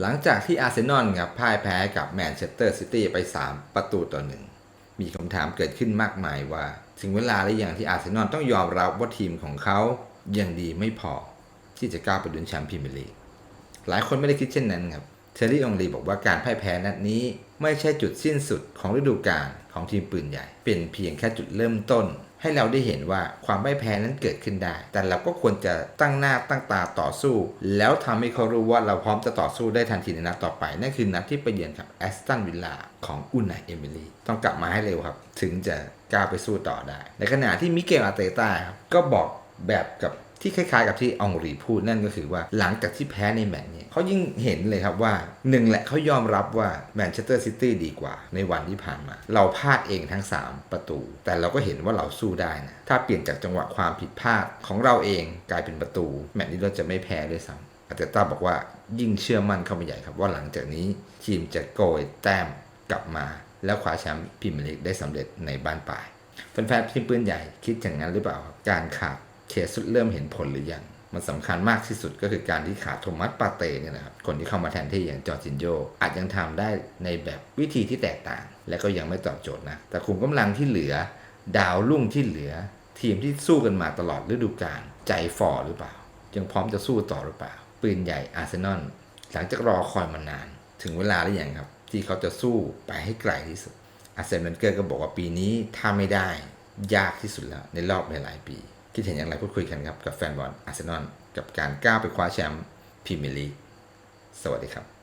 หลังจากที่อาร์เซนอลครับพ่ายแพ้กับแมนเชสเตอร์ซิตี้ไป 3 ประตูต่อหนึ่งมีคำถามเกิดขึ้นมากมายว่า ถึงเวลาหรือยังที่อาร์เซนอลต้องยอมรับว่าทีมของเขายังดีไม่พอ ที่จะก้าวไปลุ้นแชมป์พรีเมียร์ลีกหลายคนไม่ได้คิดเช่นนั้นครับ เทอร์รี่องลีบอกว่าการพ่ายแพ้นัดนี้ ไม่ใช่จุดสิ้นสุดของฤดูกาลของทีมปืนใหญ่ เป็นเพียงแค่จุดเริ่มต้น ให้เราได้เห็นว่าความพ่ายแพ้นั้นเกิดขึ้นได้ แต่เราก็ควรจะตั้งหน้าตั้งตาต่อสู้ แล้วทำให้เขารู้ว่าเราพร้อมจะต่อสู้ได้ทันทีในนัดต่อไป นั่นคือนัดที่ไปเยือนกับแอสตันวิลล่าของอุนไนเอมิลีต้องกลับมาให้เร็วครับ ถึงจะก้าวไปสู้ต่อได้ ในขณะที่มิเกลอาร์เตต้าครับก็บอกแบบกับ ที่คล้ายๆกับที่อองรีพูดนั่นก็คือว่าหลังจากที่แพ้ในแมตช์นี้เขายิ่งเห็นเลยครับว่าหนึ่งแหละเขายอมรับว่าแมนเชสเตอร์ซิตี้ดีกว่า ในวันที่ผ่านมา เราพลาดเองทั้ง 3 ประตู แต่เราก็เห็นว่าเราสู้ได้นะถ้าเปลี่ยนจากจังหวะความผิดพลาดของเราเองกลายเป็นประตู แมตช์นี้เราจะไม่แพ้ด้วยซ้ำอาเตต้าบอกว่ายิ่งเชื่อมั่นเข้าไปใหญ่ครับว่าหลังจากนี้ทีมจะโกยแต้มกลับมา แล้วคว้าแชมป์พรีเมียร์ลีกได้สำเร็จในบ้านปลายแฟนๆทีมปืนใหญ่คิดอย่างนั้นหรือเปล่าการขาด เคสุดเริ่มเห็นผลหรือยังมันสำคัญมากที่สุดก็คือการที่ขาโทมัสปาเต้เนี่ยนะครับ คนที่เข้ามาแทนที่อย่างจอร์จินโยอาจยังทำได้ในแบบวิธีที่แตกต่าง และก็ยังไม่ตอบโจทย์นะ แต่คุมกำลังที่เหลือ ดาวรุ่งที่เหลือ ทีมที่สู้กันมาตลอดฤดูกาลใจฝ่อหรือเปล่า ยังพร้อมจะสู้ต่อหรือเปล่า ปืนใหญ่อาร์เซนอลหลังจากรอคอยมานาน ถึงเวลาหรือยังครับ ที่เขาจะสู้ไปให้ไกลที่สุดอาร์เซนเวนเกอร์ก็บอกว่าปีนี้ถ้าไม่ได้ยากที่สุดแล้วในรอบหลายปี คิดเห็นอย่างไรพูดคุยกันครับ กับแฟนบอลอาร์เซนอลกับการก้าวไปคว้าแชมป์พรีเมียร์ลีกสวัสดีครับ